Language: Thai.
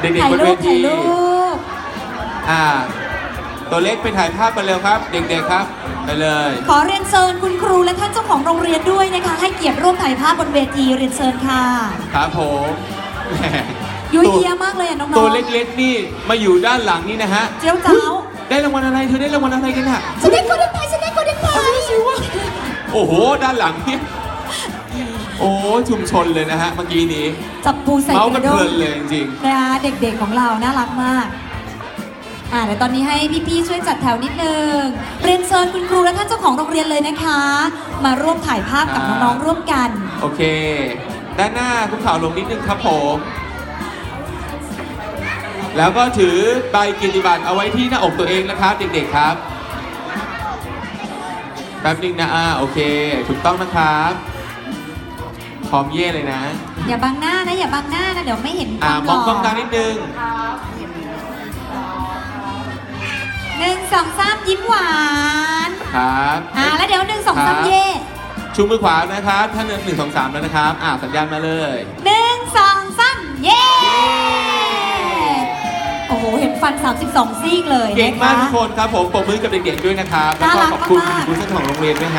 เด็กถ่ายๆบนรูเวปถ่าทียรูปอ่า ตัวเล็กไปถ่ายภาพกันเร็วครับ เด็กๆครับ ไปเลย ขอเรียนเชิญคุณครูและท่านเจ้าของโรงเรียนด้วยนะคะ ให้เกียรติร่วมถ่ายภาพบนเวทีเรียนเชิญค่ะครับผมแหมยุ่ยตัวเยียมากเลยอะน้องๆตัวเล็กๆนี่มาอยู่ด้านหลังนี่นะฮะ เจียวจ้าวได้รางวัลอะไร เธอได้รางวัลอะไรกันอะฉันได้คนเด็กไทยฉันได้คนเด็กไทยโอ้โห ด้านหลังเนี่ย โอ้ชุมชนเลยนะฮะเมื่อกี้นี้จับปูใส่เมาส์กกันระเพด้ลิงนเลยจริงนะคะเด็กๆของเราน่ารักมากอ่าเดี๋ยวตอนนี้ให้พี่ๆช่วยจัดแถวนิดนึงเรียนเชิญคุณครูและท่านเจ้าของโรงเรียนเลยนะคะ มาร่วมถ่ายภาพกับอ่าน้องๆร่วมกันๆโอเค ด้านหน้าคุกเข่าลงนิดนึงครับผมแล้วก็ถือใบเกิยรติบัตรเอาไว้ที่หน้าอกตัวเองนะครับ เด็กๆครับแป๊บนึงนะอ่าโอเค ถูกต้องนะครับ พร้อมเย่เลยนะอย่าบังหน้านะอย่าบังหน้านะเดี๋ยวไม่เห็นคอ่าวามหมองล่อกล้องกลางนิดนึงหนึ่งสองสามยิ้มหวานครับอ่าแล้วเดี๋ยวหนึ่งสองสามครับเย่ชูมือขวานะครับท่านหนึ่งสองสามแล้วนะครับอ่าสัญญาณมาเลยหนึ่งสองสามเย่โอ้โหเห็นฟัน 32 ซี่เลยเก่งนะมากคะทุกคนครับผมปรบมือกับเด็กๆด้วยนะครับแล้วก็น่ารักขอบคุณมากๆคุณผู้ช่วยของโรงเรียนด้วยฮะ